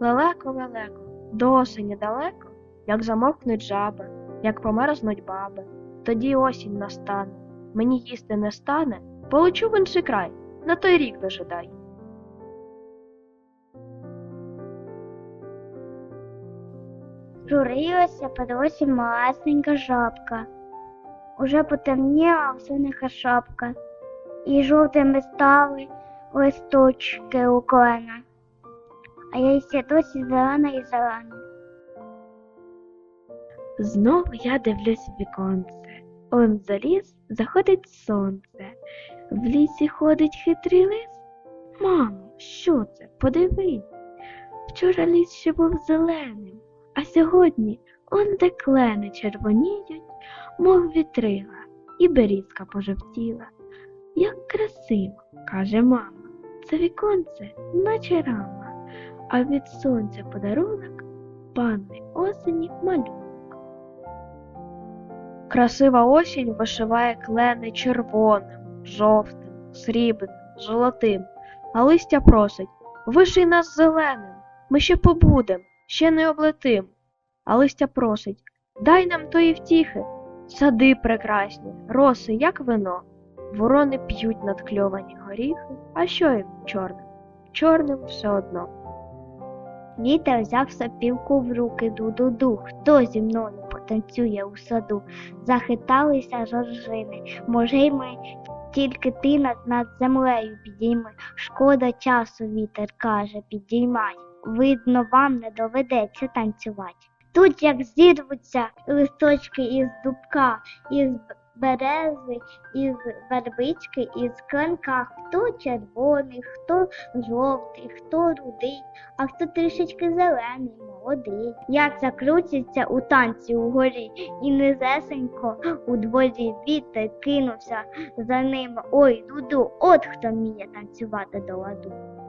Лелеко-лелеко, до осені далеко, як замовкнуть жаби, як померзнуть баби, тоді осінь настане, мені їсти не стане, полечу в інший край, на той рік дожидай. Журилася під осінь малесенька жабка. Уже потемніла синиха шапка, і жовтими стали листочки у клена, а я ще досі зелена і зелена. Знову я дивлюсь в віконце. Он за ліс заходить сонце. В лісі ходить хитрий лис. Мамо, що це? Подивись. Вчора ліс ще був зеленим, а сьогодні он де клени червоніють, мов вітрила, і берізка пожовтіла. Як красиво, каже мама, це віконце, наче рама, а від сонця подарунок панни осені малюнок. Красива осінь вишиває клени червоним, жовтим, срібним, золотим, а листя просить виший нас зеленим, ми ще побудем, ще не облетим. А листя просить дай нам тої втіхи, сади прекрасні, роси, як вино. Ворони п'ють надкльовані горіхи, а що їм чорним? Чорним все одно. Вітер взяв сопілку в руки ду-ду-ду. Хто зі мною потанцює у саду? Захиталися жоржини. Може, й ми тільки ти над, над землею підійми. Шкода часу, вітер каже, підіймай. Видно, вам не доведеться танцювати. Тут як зірвуться листочки із дубка, із берези, із вербички, із клинка. Хто червоний, хто жовтий, хто рудий, а хто трішечки зелений, молодий. Як закрутяться у танці угорі, і низесенько у дворі вітер кинувся за ними. Ой, дуду, от хто вміє танцювати до ладу.